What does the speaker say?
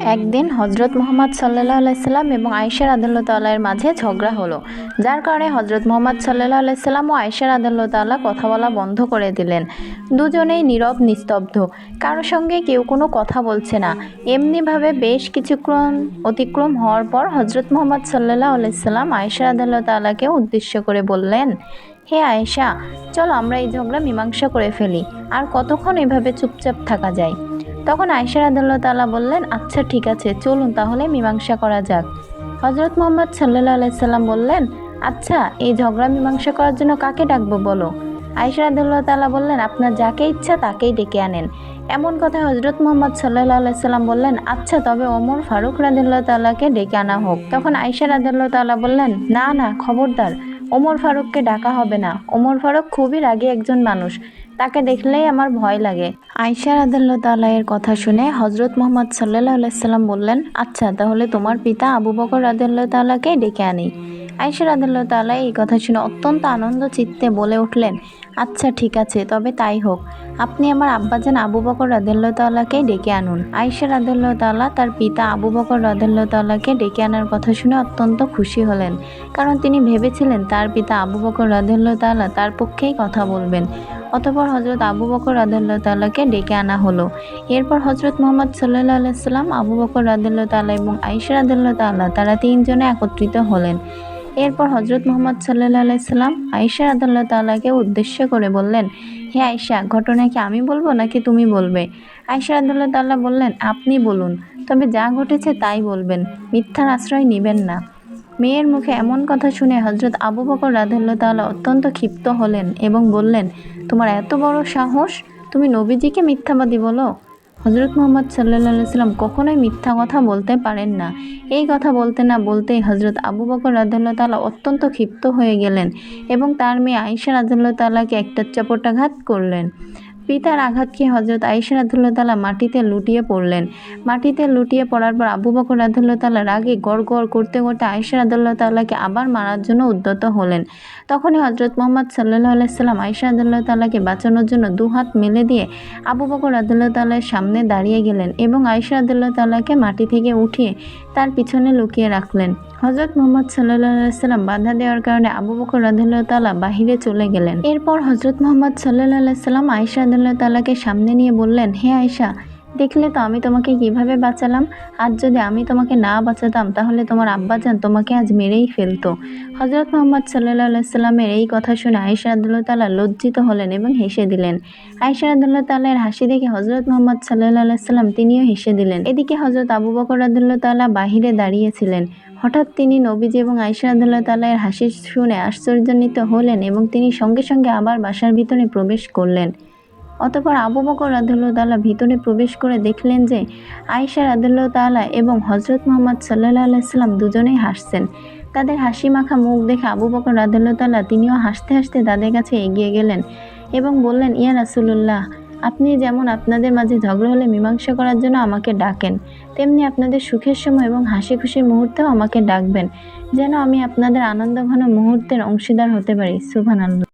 একদিন হজরত মোহাম্মদ সাল্লাহ আলাইসাল্লাম এবং আয়েশার আদাল্লাহ মাঝে ঝগড়া হলো। যার কারণে হজরত মোহাম্মদ সাল্লাহ আলাইসাল্লাম ও আয়েশার আদাল্লাহ কথা বলা বন্ধ করে দিলেন। দুজনেই নীরব, নিস্তব্ধ। কারও সঙ্গে কেউ কোনো কথা বলছে না। এমনিভাবে বেশ কিছুক্ষণ অতিক্রম হওয়ার পর হজরত মোহাম্মদ সাল্লাহ আলাইসাল্লাম আয়েশার আদাল্লাহ তাল্লাহকে উদ্দেশ্য করে বললেন, হে আয়েশা, চলো আমরা এই ঝগড়া মীমাংসা করে ফেলি। আর কতক্ষণ এভাবে চুপচাপ থাকা যায়? তখন আয়সার আদাল্লাহ তালা বললেন আচ্ছা ঠিক আছে, চলুন তাহলে মীমাংসা করা যাক। হজরত মোহাম্মদ সাল্লাহ আলাইসাল্লাম বললেন আচ্ছা এই ঝগড়া মীমাংসা করার জন্য কাকে ডাকবো বলো? আয়সার আদাল্লাহ তালা বললেন, আপনার যাকে ইচ্ছা তাকেই ডেকে আনেন। এমন কথা হজরত মোহাম্মদ সাল্লাহ আলাইসাল্লাম বললেন আচ্ছা তবে ওমর ফারুক রাদিল্লাহ তাল্লাহকে ডেকে আনা হোক। তখন আয়সা রাদিল্লাহ তাল্লাহ বললেন, না না, খবরদার ওমর ফারুককে ডাকা হবে না। ওমর ফারুক খুবই রাগে একজন মানুষ। তাকে দেখলেই আমার ভয় লাগে। আয়সা রাদাল্লাহ তাল্লাহের কথা শুনে হজরত মোহাম্মদ সাল্লাহ আলাইসাল্লাম বললেন আচ্ছা তাহলে তোমার পিতা আবু বকর রাদাল্লাহ তাল্লাহকে ডেকে আনি। আয়সা আদুল্লাহ তালা এই কথা শুনে অত্যন্ত আনন্দ চিত্তে বলে উঠলেন আচ্ছা ঠিক আছে, তবে তাই হোক। আপনি আমার আব্বাজান আবু বকর রাদুল্লাহ তাল্লাহকে ডেকে আনুন। আয়সা আদুল্লাহ তাল্লাহ তার পিতা আবু বকর রাদুল্লাহ তাল্লাহকে ডেকে আনার কথা শুনে অত্যন্ত খুশি হলেন, কারণ তিনি ভেবেছিলেন তার পিতা আবু বকর রাদুল্লাহ তাল্লাহ তার পক্ষেই কথা বলবেন। অতপর হজরত আবু বকর রাদাল্লাহ তাল্লাহকে ডেকে আনা হলো। এরপর হজরত মোহাম্মদ সাল্লাহ আলাইসাল্লাম আবু বকর রাদাল্লাহ তাল্লাহ এবং আইসা রাদাল্লাহ তাল্লাহ তারা তিনজনে একত্রিত হলেন। এরপর হজরত মোহাম্মদ সাল্লাহ আলাইসাল্লাম আইসা রাদাল্লাহ তাল্লাহকে উদ্দেশ্য করে বললেন, হে আয়সা ঘটনা কি আমি বলব নাকি তুমি বলবে? আয়সা রাদাল্লাহ তাল্লাহ বললেন, আপনি বলুন, তবে যা ঘটেছে তাই বলবেন, মিথ্যার আশ্রয় নেবেন না। মেয়ের মুখে এমন কথা শুনে হজরত আবু বকর রাধাল্লাহ অত্যন্ত ক্ষিপ্ত হলেন এবং বললেন, তোমার এত বড় সাহস? তুমি নবীজিকে মিথ্যাবাদী বলো? হজরত মোহাম্মদ সাল্লাহ সাল্লাম কখনোই মিথ্যা কথা বলতে পারেন না। এই কথা বলতে না বলতেই হজরত আবু বকর রাজাল্লাহ তাল্লাহ অত্যন্ত ক্ষিপ্ত হয়ে গেলেন এবং তার মেয়ে আয়েশা রাজাল্লাহ তাল্লাহকে একটা চাপটাঘাত করলেন। পিতার আঘাত খেয়ে হজরত আয়েশা রাদুল্লাহ তালা মাটিতে লুটিয়ে পড়লেন। মাটিতে লুটিয়ে পড়ার পর আবু বকর রাদুল্লাহ তালা রাগে গড় গড় করতে করতে আয়েশা রাদুল্লাহ তাল্লাহকে আবার মারার জন্য উদ্যত হলেন। তখনই হজরত মোহাম্মদ সাল্লাহ আলাইসাল্লাম আয়েশা রাদুল্লাহ তাল্লাহকে বাঁচানোর জন্য দু হাত মেলে দিয়ে আবু বকর রাদুল্লাহ তাল্লাহের সামনে দাঁড়িয়ে গেলেন এবং আয়েশা রাদুল্লাহ তাল্লাহকে মাটি থেকে উঠিয়ে তার পিছনে লুকিয়ে রাখলেন। হজরত মোহাম্মদ সাল্লাম বাধা দেওয়ার কারণে আবু বকর রাদিল্লাহ তালা বাহিরে চলে গেলেন। এরপর হজরত মোহাম্মদ সাল্লাহ সাল্লাম আয়েশা রাদিল্লাহ তালাকে সামনে নিয়ে বললেন, হে আয়েশা, দেখলে তো আমি তোমাকে কীভাবে বাঁচালাম? আজ যদি আমি তোমাকে না বাঁচাতাম, তাহলে তোমার আব্বাজান তোমাকে আজ মেরেই ফেলতো। হজরত মোহাম্মদ সাল্লাহ সাল্লামের এই কথা শুনে আয়েশা আদুল্লাহ তালা লজ্জিত হলেন এবং হেসে দিলেন। আয়েশা আদুল্লাহ হাসি দেখে হজরত মোহাম্মদ সাল্লাহ সাল্লাম তিনিও হেসে দিলেন। এদিকে হজরত আবু বকর আদুল্লাহ তাল্লাহ বাহিরে দাঁড়িয়েছিলেন হঠাৎ তিনি নবীজি এবং আয়সা আদুল্লাহ তাল্লাহের হাসি শুনে আশ্চর্যান্বিত হলেন এবং তিনি সঙ্গে সঙ্গে আবার বাসার ভিতরে প্রবেশ করলেন। অতপর আবু বকর রাদুল্লাহ তাল্লাহ ভিতরে প্রবেশ করে দেখলেন যে আয়েশা রাদুল্লাহ তাল্লাহ এবং হজরত মোহাম্মদ সাল্লাহ আলাইসাল্লাম দুজনেই হাসছেন। তাদের হাসি মাখা মুখ দেখে আবু বকর রাদুল্লাহ তাল্লাহ তিনিও হাসতে হাসতে তাদের কাছে এগিয়ে গেলেন এবং বললেন, ইয়া রাসুল্লাহ আপনি যেমন আপনাদের মাঝে ঝগড়া হলে মীমাংসা করার জন্য আমাকে ডাকেন, তেমনি আপনাদের সুখের সময় এবং হাসি খুশির মুহূর্তেও আমাকে ডাকবেন, যেন আমি আপনাদের আনন্দঘন মুহূর্তের অংশীদার হতে পারি। আল্লাহ